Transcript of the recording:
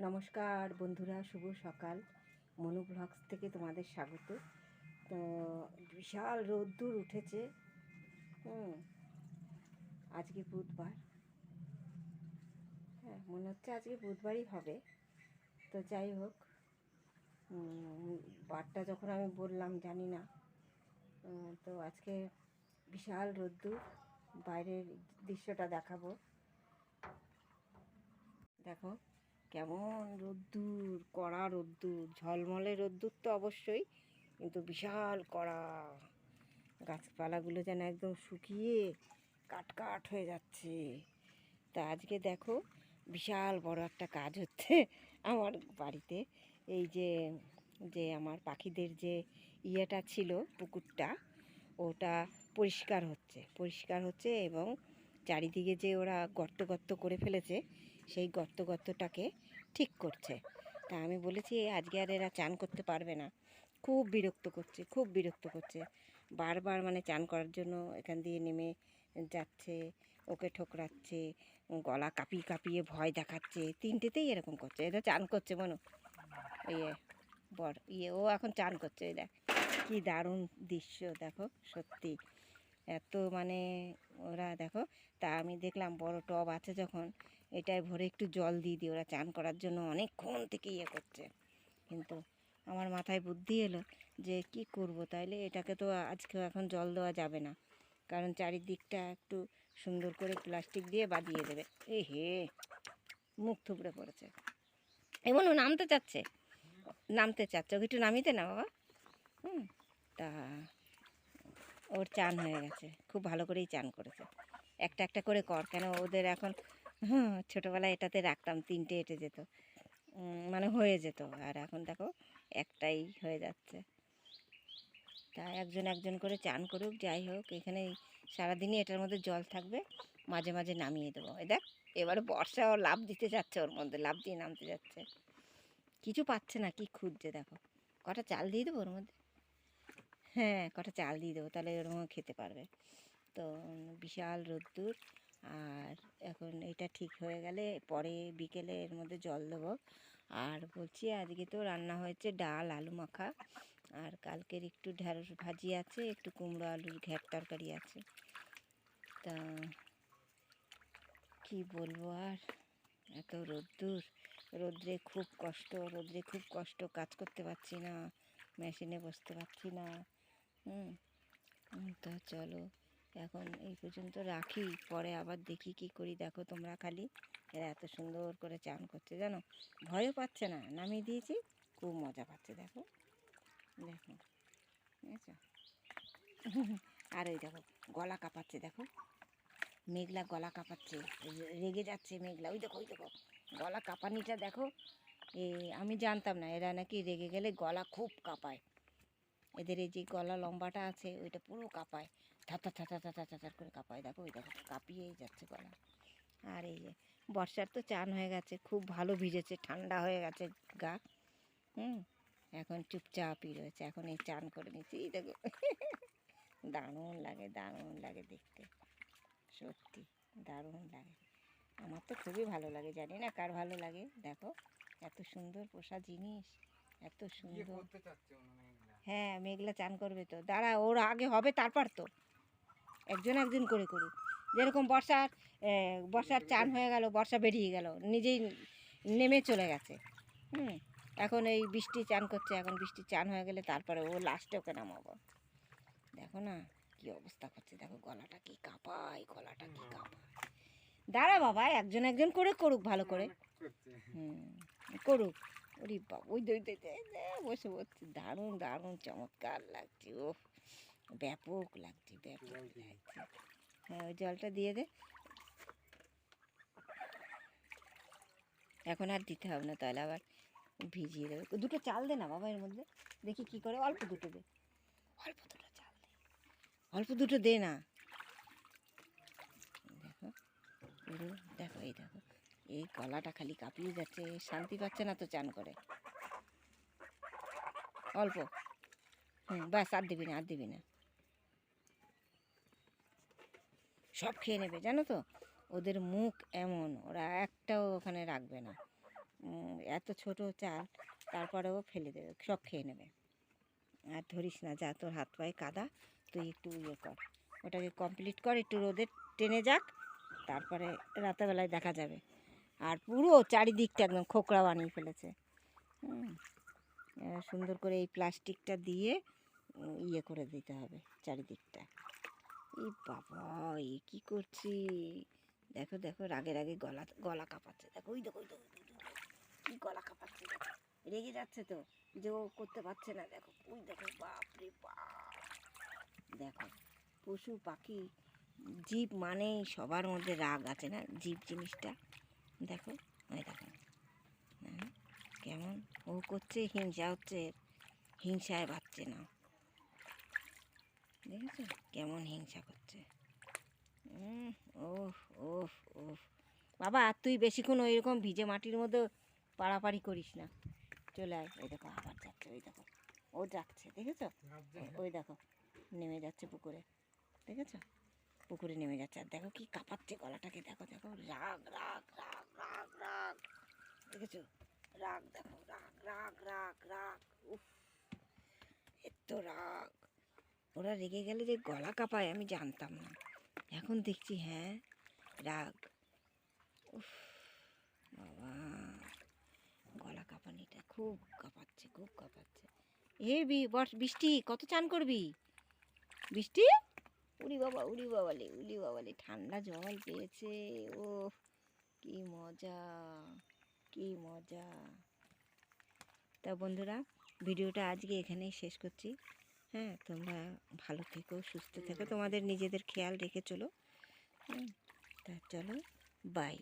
নমস্কার বন্ধুরা, শুভ সকাল। মনু ব্লগস থেকে তোমাদের স্বাগত। তো, বিশাল রোদ্দুর উঠেছে। হুম, আজকে বুধবার। হ্যাঁ মনে হচ্ছে আজকে বুধবারই হবে। তো যাই হোক বারটা যখন আমি বললাম, জানি না। তো আজকে বিশাল রোদ্দুর। বাইরের দৃশ্যটা দেখাবো। দেখো কেমন রোদ্দুর, কড়া রোদ্দুর, ঝলমলে রোদ্দুর তো অবশ্যই, কিন্তু বিশাল কড়া। গাছপালাগুলো যেন একদম শুকিয়ে কাটকাট হয়ে যাচ্ছে। তা আজকে দেখো, বিশাল বড় একটা কাজ হচ্ছে আমার বাড়িতে। এই যে যে আমার পাখিদের যে ইয়েটা ছিল, পুকুরটা, ওটা পরিষ্কার হচ্ছে। পরিষ্কার হচ্ছে এবং চারিদিকে যে ওরা গর্ত গর্ত করে ফেলেছে, সেই গর্ত গর্তটাকে ঠিক করছে। তা আমি বলেছি, আজকে আর এরা চান করতে পারবে না। খুব বিরক্ত করছে, খুব বিরক্ত করছে। বারবার মানে চান করার জন্য এখান দিয়ে নেমে যাচ্ছে, ওকে ঠোকরাচ্ছে, গলা কাঁপিয়ে কাঁপিয়ে ভয় দেখাচ্ছে। তিনটেতেই এরকম করছে এটা চান করছে মনো। ইয়ে বর ইয়ে ও এখন চান করছে দেখ, কী দারুণ দৃশ্য, দেখো, সত্যি। এত মানে ওরা, দেখো, তা আমি দেখলাম বড় টব আছে যখন এটায় ভরে একটু জল দিয়ে দিই ওরা চান করার জন্য অনেকক্ষণ থেকে ইয়ে করছে। কিন্তু আমার মাথায় বুদ্ধি এলো যে কি করব? তাইলে এটাকে তো আজকে এখন জল দেওয়া যাবে না। কারণ চারিদিকটা একটু সুন্দর করে প্লাস্টিক দিয়ে বাঁধিয়ে দেবে। এ হে, মুখ থুবড়ে পড়েছে। এমন ও নামতে চাচ্ছে? নামতে চাচ্ছে? ওকে একটু নামিতে না বাবা। হুম, তা ওর চান হয়ে গেছে। খুব ভালো করেই চান করেছে। একটা একটা করে কর। কেন ওদের এখন হুম, ছোটোবেলায় এটাতে রাখতাম, তিনটে এঁটে যেত। মানে হয়ে যেত। আর এখন দেখো, একটাই হয়ে যাচ্ছে। তা একজন একজন করে চান করুক, যাই হোক এখানে সারাদিনই এটার মধ্যে জল থাকবে। মাঝে মাঝে নামিয়ে দেবো। এই দেখ, এবারে বর্ষা ও লাভ দিতে যাচ্ছে ওর মধ্যে লাভ দিয়ে নামতে যাচ্ছে। কিছু পাচ্ছে না, কি খুঁজছে দেখো। কটা চাল দিয়ে দেবো ওর মধ্যে? হ্যাঁ কটা চাল দিয়ে দেবো, তাহলে ওরকম খেতে পারবে। তো বিশাল রোদ্দুর। আর এখন এটা ঠিক হয়ে গেলে পরে বিকেলে এর মধ্যে জল দেবো। আর বলছি আজকে তো রান্না হয়েছে ডাল, আলু মাখা। আর কালকের একটু ঢ্যাঁড়স ভাজি আছে, একটু কুমড়ো আলুর ঘ্যাট তরকারি আছে। তা কি বলব আর? এত রোদ্দুর। রোদ্রে খুব কষ্ট, রোদ্রে খুব কষ্ট, কাজ করতে পারছি না, মেশিনে বসতে পারছি না। হুম, তা চলো। এখন এই পর্যন্ত রাখি, পরে আবার দেখি কি করি। দেখো তোমরা খালি এরা এত সুন্দর করে চান করছে, জানো? ভয়ও পাচ্ছে না। নামিয়ে দিয়েছি, খুব মজা পাচ্ছে, দেখো। দেখো, বুঝেছ? আর ওই দেখো, গলা কাঁপাচ্ছে, দেখো। মেঘলা গলা কাঁপাচ্ছে রেগে যাচ্ছে মেঘলা। ওই দেখো ওই দেখো, গলা কাঁপানিটা, দেখো। এ, আমি জানতাম না, এরা নাকি রেগে গেলে গলা খুব কাঁপায়। এদের এই যে গলা লম্বাটা আছে, ওইটা পুরো কাঁপায়। থাতা থাতা থাতা থাতার করে কাঁপায়। দেখো ওই দেখো কাঁপিয়েই যাচ্ছে গলা। আর এই যে বর্ষার তো চান হয়ে গেছে খুব ভালো ভিজেছে ঠান্ডা হয়ে গেছে গা। হুম এখন চুপচাপই রয়েছে এখন এই চান করে নিচ্ছি এই দেখো। দারুণ লাগে দারুণ লাগে দেখতে সত্যি দারুণ লাগে। আমার তো খুবই ভালো লাগে জানি না কার ভালো লাগে দেখো এত সুন্দর পোষা জিনিস এত সুন্দর। হ্যাঁ মেঘলা চান করবে তো দাঁড়া ওর আগে হবে তারপর তো। একজন একজন করে করুক। যেরকম বর্ষার বর্ষার চান হয়ে গেল, বর্ষা বেরিয়ে গেল, নিজেই নেমে চলে গেছে। হুম, এখন এই বৃষ্টি চান করছে, এখন বৃষ্টি চান হয়ে গেলে তারপরে ও লাস্টে ওকে নামাবো। দেখো না কি অবস্থা করছে, দেখো গলাটা কি কাঁপায়, গলাটা কি কাঁপায়। দাঁড়া বাবা, একজন একজন করে করুক ভালো করে। হুম, করুক। ওরে বাবা, ওই দই বসে বসছে। দারুণ দারুণ, চমৎকার লাগছে ও ব্যাপক লাগছে ব্যাপক লাগছে। হ্যাঁ ওই জলটা দিয়ে দে। এখন আর দিতে হবে না তাহলে আবার ভিজিয়ে দেবে। দুটো চাল দে না বাবা এর মধ্যে দেখি কি করে। অল্প দুটো দে। অল্প দুটো চাল দে। অল্প দুটো দে না। দেখো দেখো এই দেখো এই গলাটা খালি কাঁপিয়ে যাচ্ছে শান্তি পাচ্ছে না তো চান করে। অল্প। হুম ব্যাস আর দিবি না আর দিবি না। সব খেয়ে নেবে, জানো তো? ওদের মুখ এমন, ওরা একটাও ওখানে রাখবে না। এত ছোট চাল, তারপরেও ফেলে দেবে, সব খেয়ে নেবে। আর ধরিস না, যা তোর হাত পায়ে কাদা, তুই একটু ইয়ে কর। ওটাকে কমপ্লিট কর, একটু রোদে টেনে যাক, তারপরে রাতেরবেলায় দেখা যাবে। আর পুরো চারিদিকটা একদম খোকরা বানিয়ে ফেলেছে। সুন্দর করে এই প্লাস্টিকটা দিয়ে ইয়ে করে দিতে হবে চারিদিকটা। এই বাবা এ কি করছি? দেখো দেখো রাগে রাগে গলা গলা কাঁপাচ্ছে। দেখো ওই দেখো ওই দেখো, কি গলা কাঁপাচ্ছে দেখো। রেগে যাচ্ছে তো যে ও করতে পারছে না দেখো। ওই দেখো বাপরে বাপ। দেখো পশু পাখি জীব মানেই সবার মধ্যে রাগ আছে না জীব জিনিসটা? দেখো ওই দেখো। হ্যাঁ, কেমন? ও করছে হিংসা হচ্ছে হিংসায় বাচ্চে না। দেখেছ? কেমন হিংসা করছে। ওফ ওফ ওফ বাবা আর তুই বেশিক্ষণ ওই রকম ভিজে মাটির মধ্যে পাড়াপাড়ি করিস না। চলে আয়। ওই দেখো, আবার যাচ্ছে, ওই দেখো। ও যাচ্ছে, দেখেছ? ওই দেখো, নেমে যাচ্ছে পুকুরে। দেখেছ? পুকুরে নেমে যাচ্ছে। আর দেখো কি কাঁপাচ্ছে গলাটাকে। দেখো দেখো, রাগ রাগ রাগ রাগ রাগ। দেখেছ? রাগ, দেখো, রাগ রাগ রাগ রাগ। উফ, এত রাগ। ওরা রেগে গেলে যে গলা কাঁপায়, আমি জানতাম না। এখন দেখছি হ্যাঁ রাগ। উফ, বাবা, গলা কাঁপানিটা খুব কাঁপাচ্ছে খুব কাঁপাচ্ছে। এ বৃষ্টি, কত চান করবি? বৃষ্টি? উড়ি বাবা, উড়ি বাবালে উড়ি বাবালে, ঠান্ডা জল পেয়েছে। ও কি মজা কি মজা। তা বন্ধুরা, ভিডিওটা আজকে এখানেই শেষ করছি। হ্যাঁ তোমরা ভালো থেকো সুস্থ থেকো। তোমাদের নিজেদের খেয়াল রেখে চলো। হ্যাঁ তা চলো বাই